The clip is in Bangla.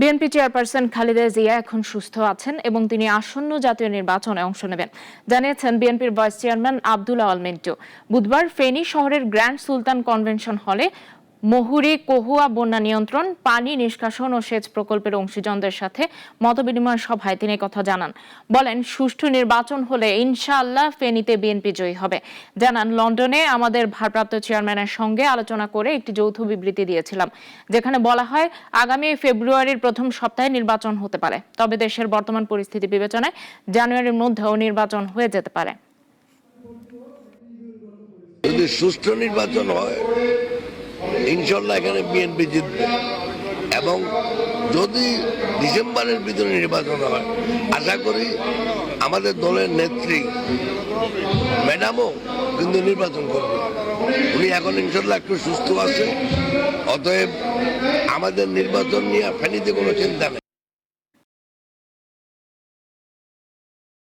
বিএনপি চেয়ারপারসন খালেদা জিয়া এখন সুস্থ আছেন এবং তিনি আসন্ন জাতীয় নির্বাচনে অংশ নেবেন। জানিয়েছেন বিএনপির ভাইস চেয়ারম্যান আব্দুল আল মিন্টু। বুধবার ফেনী শহরের গ্র্যান্ড সুলতান কনভেনশন হলে মহুরি, কহুয়া, বন্যা নিয়ন্ত্রণ, পানি নিষ্কাশন ও সেচ প্রকল্পের অংশীজনদের সাথে মতবিনিময় সভায় তিনি কথা জানান। বলেন, সুষ্ঠু নির্বাচন হলে ইনশাআল্লাহ ফেনীতে বিএনপি জয়ী হবে। জানান, লন্ডনে আমাদের ভারপ্রাপ্ত চেয়ারম্যানের সঙ্গে আলোচনা করে একটি যৌথ বিবৃতি দিয়েছিলাম, যেখানে বলা হয়, আগামী ফেব্রুয়ারির প্রথম সপ্তাহে নির্বাচন হতে পারে। তবে দেশের বর্তমান পরিস্থিতি বিবেচনায় জানুয়ারির মধ্যেও নির্বাচন হয়ে যেতে পারে। যদি সুষ্ঠু নির্বাচন হয় ইনশাল্লাহ এখানে বিএনপি জিতবে। এবং যদি ডিসেম্বরের ভিতরে নির্বাচন হয়, আশা করি আমাদের দলের নেত্রী ম্যাডামও কিন্তু নির্বাচন করবে। উনি এখন ইনশাল্লাহ একটু সুস্থ আছে, অতএব আমাদের নির্বাচন নিয়ে ফেনীতে কোনো চিন্তা নেই।